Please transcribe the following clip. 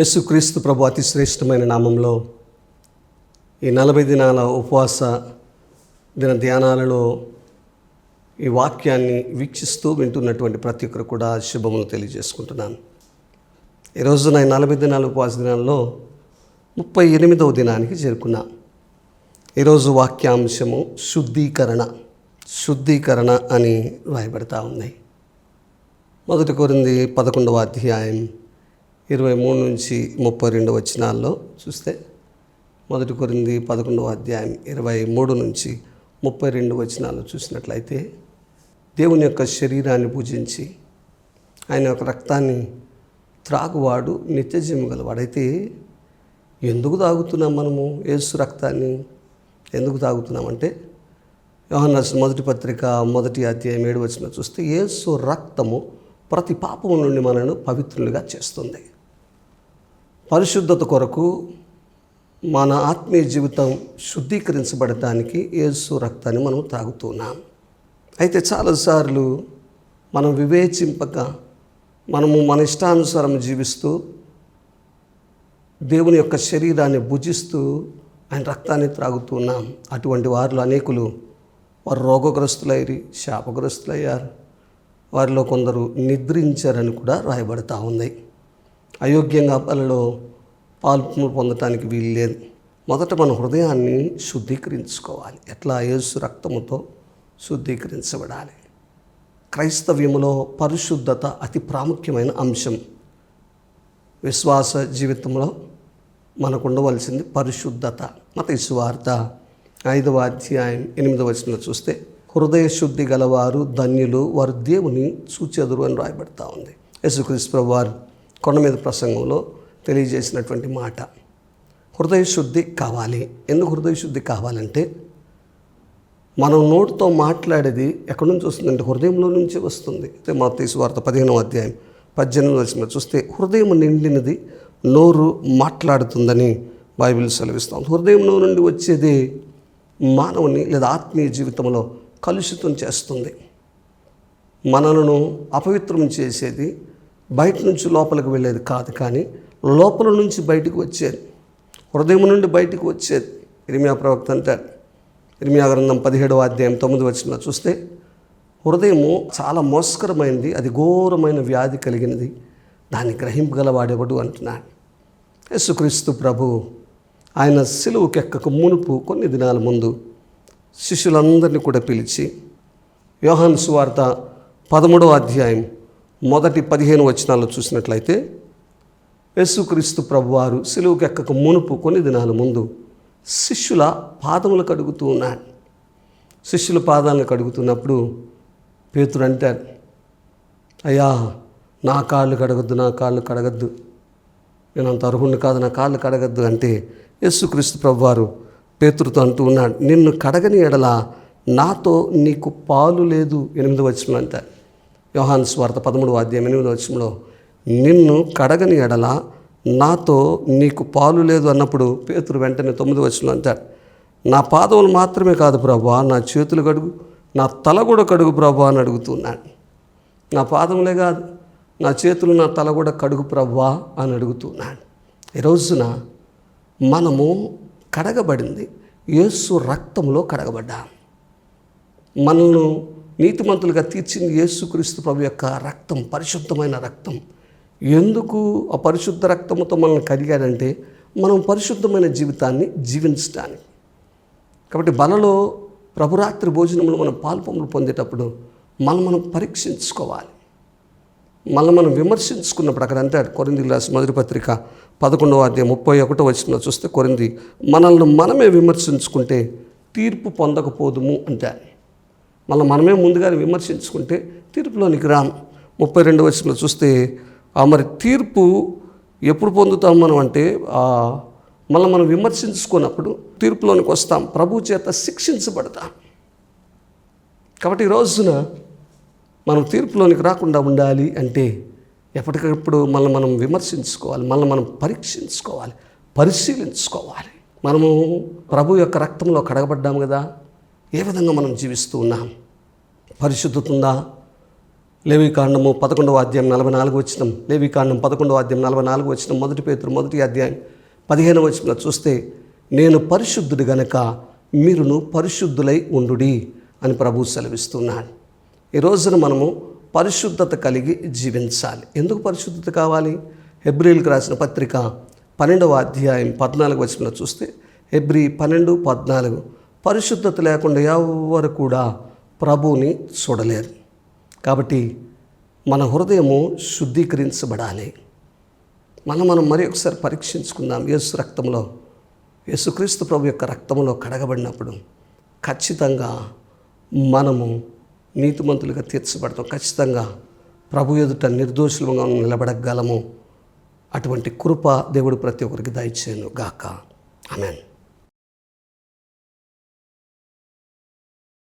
యేసుక్రీస్తు ప్రభు అతి శ్రేష్టమైన నామంలో ఈ నలభై దినాల ఉపవాస దిన ధ్యానాలలో ఈ వాక్యాన్ని వీక్షిస్తూ వింటున్నటువంటి ప్రతి ఒక్కరు కూడా శుభములు తెలియజేసుకుంటున్నాను. ఈరోజు నా నలభై దినాల ఉపవాస దినాల్లో ముప్పై ఎనిమిదవ దినానికి చేరుకున్నా ఈరోజు వాక్యాంశము శుద్ధీకరణ శుద్ధీకరణ అని రాయబడతా ఉన్నాయి మొదటి కోరింది పదకొండవ అధ్యాయం ఇరవై మూడు నుంచి ముప్పై రెండు వచనాల్లో చూస్తే మొదటి కొరింది పదకొండవ అధ్యాయం ఇరవై మూడు నుంచి ముప్పై రెండు వచనాలు చూసినట్లయితే దేవుని యొక్క శరీరాన్ని పూజించి ఆయన యొక్క రక్తాన్ని త్రాగువాడు నిత్యజీవం గలవాడైతే ఎందుకు తాగుతున్నాం మనము యేసు రక్తాన్ని? ఎందుకు తాగుతున్నామంటే యోహన్నాస్ మొదటి పత్రిక మొదటి అధ్యాయం ఏడు వచ్చిన చూస్తే యేసు రక్తము ప్రతి పాపము నుండి మనను పవిత్రులుగా చేస్తుంది. పరిశుద్ధత కొరకు మన ఆత్మీయ జీవితం శుద్ధీకరించబడటానికి యేసు రక్తాన్ని మనం తాగుతున్నాం. అయితే చాలాసార్లు మనం వివేచింపక మనము మన ఇష్టానుసారం జీవిస్తూ దేవుని యొక్క శరీరాన్ని భుజిస్తూ ఆయన రక్తాన్ని త్రాగుతున్నాం. అటువంటి వారిలో అనేకులు వారు రోగగ్రస్తులైరి శాపగ్రస్తులయ్యారు. వారిలో కొందరు నిద్రించారని కూడా రాయబడతా ఉంది అయోగ్యంగా పనులలో పాల్పు పొందటానికి వీలు లేదు. మొదట మన హృదయాన్ని శుద్ధీకరించుకోవాలి. ఎట్లా యేసు రక్తముతో శుద్ధీకరించబడాలి? క్రైస్తవ్యములో పరిశుద్ధత అతి ప్రాముఖ్యమైన అంశం. విశ్వాస జీవితంలో మనకు ఉండవలసింది పరిశుద్ధత. మత వార్త ఐదవ అధ్యాయం ఎనిమిదవ వచనంలో చూస్తే హృదయ శుద్ధి గలవారు ధన్యులు వారు దేవుని చూచెదురు అని రాయబడతా ఉంది. యేసుక్రీస్తు ప్రభు వారు కొండ మీద ప్రసంగంలో తెలియజేసినటువంటి మాట. హృదయశుద్ధి కావాలి. ఎందుకు హృదయశుద్ధి కావాలంటే మనం నోటితో మాట్లాడేది ఎక్కడి నుంచి వస్తుందంటే హృదయంలో నుంచి వస్తుంది. అయితే మా తీసు వార్త పదిహేనవ అధ్యాయం పద్దెనిమిది వచ్చిన చూస్తే హృదయం నిండినది నోరు మాట్లాడుతుందని బైబిల్ సెలవిస్తాం హృదయంలో నుండి వచ్చేది మానవుని లేదా ఆత్మీయ జీవితంలో కలుషితం చేస్తుంది. మనలను అపవిత్రం చేసేది బయట నుంచి లోపలికి వెళ్ళేది కాదు కానీ లోపల నుంచి బయటకు వచ్చేది. హృదయం నుండి బయటకు వచ్చేది. ఇరిమియా ప్రవక్త అంటారు. ఇరిమియా గ్రంథం పదిహేడవ అధ్యాయం తొమ్మిది వచ్చిన చూస్తే హృదయము చాలా మోస్కరమైనది అది ఘోరమైన వ్యాధి కలిగినది. దాన్ని గ్రహింపగలవాడేవాడు అంటున్నాడు. యేసుక్రీస్తు ప్రభు ఆయన సిలువుకెక్కకు మునుపు కొన్ని దినాల ముందు శిష్యులందరినీ కూడా పిలిచి యోహాన్ సువార్త పదమూడవ అధ్యాయం మొదటి పదిహేను వచనాలు చూసినట్లయితే యేసుక్రీస్తు ప్రభువారు సిలువుకెక్కకు మునుపు కొన్ని దినాల ముందు శిష్యుల పాదములు కడుగుతూ ఉన్నాడు. శిష్యుల పాదాలను కడుగుతున్నప్పుడు పేతుడు అంటారు అయ్యా నా కాళ్ళు కడగద్దు నా కాళ్ళు కడగద్దు. నేను అంత అర్హుణ్ణి కాదు నా కాళ్ళు కడగద్దు అంటే యేసుక్రీస్తు ప్రభువారు పేతురుతో అంటూ ఉన్నాడు నిన్ను కడగని ఎడల నాతో నీకు పాలు లేదు ఎనిమిది వచ్చిన అంటారు. యోహాన్ స్వార్థ పదమూడు అధ్యాయం ఎనిమిది వచ్చంలో నిన్ను కడగని ఎడల నాతో నీకు పాలు లేదు అన్నప్పుడు పేతురు వెంటనే తొమ్మిది వచ్చిన అంటాడు నా పాదములు మాత్రమే కాదు ప్రభా నా చేతులు కడుగు నా తల కూడా కడుగు ప్రభా అని అడుగుతున్నాడు నా పాదములే కాదు నా చేతులు నా తల కూడా కడుగు ప్రభా అని అడుగుతున్నాడు ఈ రోజున మనము కడగబడింది యేసు రక్తంలో కడగబడ్డా. మనల్ని నీతిమంతులుగా తీర్చింది యేసుక్రీస్తు ప్రభు యొక్క రక్తం పరిశుద్ధమైన రక్తం. ఎందుకు ఆ పరిశుద్ధ రక్తంతో మనల్ని కడిగాడంటే మనం పరిశుద్ధమైన జీవితాన్ని జీవించడానికి కాబట్టి బలలో ప్రభురాత్రి భోజనంలో మనం పాల్పములు పొందేటప్పుడు మనం మనం పరీక్షించుకోవాలి. మళ్ళీ మనం విమర్శించుకున్నప్పుడు అక్కడ అంటాడు కొరింది రాసి మొదటి పత్రిక పదకొండవ అధ్యాయం ముప్పై ఒకటో వచ్చిన చూస్తే కొరింది మనల్ని మనమే విమర్శించుకుంటే తీర్పు పొందకపోదుము అంటారు. మళ్ళీ మనమే ముందుగానే విమర్శించుకుంటే తీర్పులోనికి రాం ముప్పై రెండు వచ్చిన చూస్తే ఆ మరి తీర్పు ఎప్పుడు పొందుతాం మనం అంటే మళ్ళీ మనం విమర్శించుకున్నప్పుడు తీర్పులోనికి వస్తాం. ప్రభు చేత శిక్షించబడతాం. కాబట్టి ఈ రోజున మనం తీర్పులోనికి రాకుండా ఉండాలి అంటే ఎప్పటికప్పుడు మళ్ళీ మనం విమర్శించుకోవాలి మళ్ళీ మనం పరీక్షించుకోవాలి పరిశీలించుకోవాలి. మనము ప్రభు యొక్క రక్తంలో కడగబడ్డాము కదా? ఏ విధంగా మనం జీవిస్తూ ఉన్నాం? పరిశుద్ధత ఉందా లేవికాండము పదకొండవ అధ్యాయం నలభై నాలుగు వచ్చిన లేవికాండం పదకొండవ అధ్యాయం నలభై నాలుగు వచ్చిన మొదటి పేతురు మొదటి అధ్యాయం పదిహేను వచ్చిన చూస్తే నేను పరిశుద్ధుడు గనక మీరును పరిశుద్ధులై ఉండుడి అని ప్రభు సెలవిస్తున్నాడు. ఈ రోజున మనము పరిశుద్ధత కలిగి జీవించాలి. ఎందుకు పరిశుద్ధత కావాలి? హెబ్రిల్కి రాసిన పత్రిక పన్నెండవ అధ్యాయం పద్నాలుగు వచ్చిన చూస్తే హెబ్రి పన్నెండు పద్నాలుగు పరిశుద్ధత లేకుండా ఎవరు కూడా ప్రభువుని చూడలేరు. కాబట్టి మన హృదయము శుద్ధీకరించబడాలి. మనం మనం మరి ఒకసారి పరీక్షించుకుందాం. యేసు రక్తంలో యేసుక్రీస్తు ప్రభు యొక్క రక్తంలో కడగబడినప్పుడు ఖచ్చితంగా మనము నీతిమంతులుగా తీర్చబడతాం. ఖచ్చితంగా ప్రభు ఎదుట నిర్దోషులుగా నిలబడగలము. అటువంటి కృప దేవుడు ప్రతి ఒక్కరికి దయచేయను గాక అమెన్